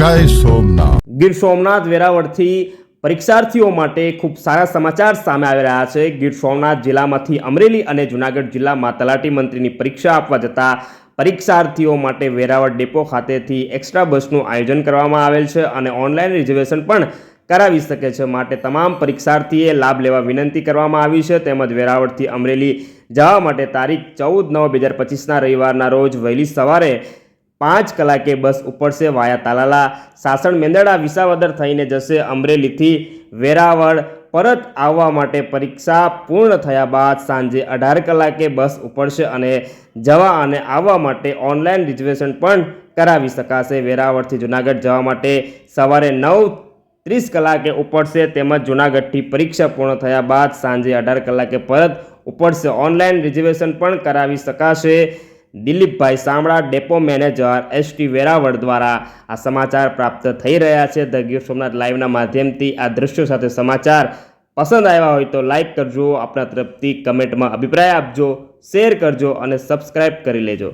જય સોમનાથ. ગીર સોમનાથ વેરાવળથી પરીક્ષાર્થીઓ માટે ખૂબ સારા સમાચાર સામે આવી રહ્યા છે. ગીર સોમનાથ જિલ્લામાંથી અમરેલી અને જુનાગઢ જિલ્લામાં તલાટી મંત્રીની પરીક્ષા આપવા જતા પરીક્ષાર્થીઓ માટે વેરાવળ ડેપો ખાતેથી એક્સ્ટ્રા બસનું આયોજન કરવામાં આવેલ છે અને ઓનલાઈન રિઝર્વેશન પણ કરાવી શકે છે. માટે તમામ પરીક્ષાર્થીએ લાભ લેવા વિનંતી કરવામાં આવી છે. તેમજ વેરાવળથી અમરેલી જવા માટે તારીખ ચૌદ નવ બે હજાર પચીસના રવિવારના રોજ વહેલી સવારે પાંચ કલાકે બસ ઉપડશે વાયા તાલાલા. સાસણ મેંદડા વિસાવદર થઈને જશે અમરેલીથી. વેરાવળ પરત આવવા માટે પરીક્ષા પૂર્ણ થયા બાદ સાંજે અઢાર કલાકે બસ ઉપડશે અને જવા અને આવવા માટે ઓનલાઈન રિઝર્વેશન પણ કરાવી શકાશે. વેરાવળથી જુનાગઢ જવા માટે સવારે નવ ત્રીસ કલાકે ઉપડશે તેમજ જુનાગઢથી પરીક્ષા પૂર્ણ થયા બાદ સાંજે અઢાર કલાકે પરત ઉપડશે. ઓનલાઈન રિઝર્વેશન પણ કરાવી શકાશે. Dilipbhai Samala, depot manager ST Veraval દ્વારા આ સમાચાર પ્રાપ્ત થઈ રહ્યા છે. ધ ગીર સોમનાથ લાઈવના માધ્યમથી આ દ્રશ્યો સાથે સમાચાર પસંદ આવ્યા હોય તો લાઇક કરજો આપણા તરફથી કમેન્ટમાં અભિપ્રાય આપજો, શેર કરજો અને સબસ્ક્રાઈબ કરી લેજો.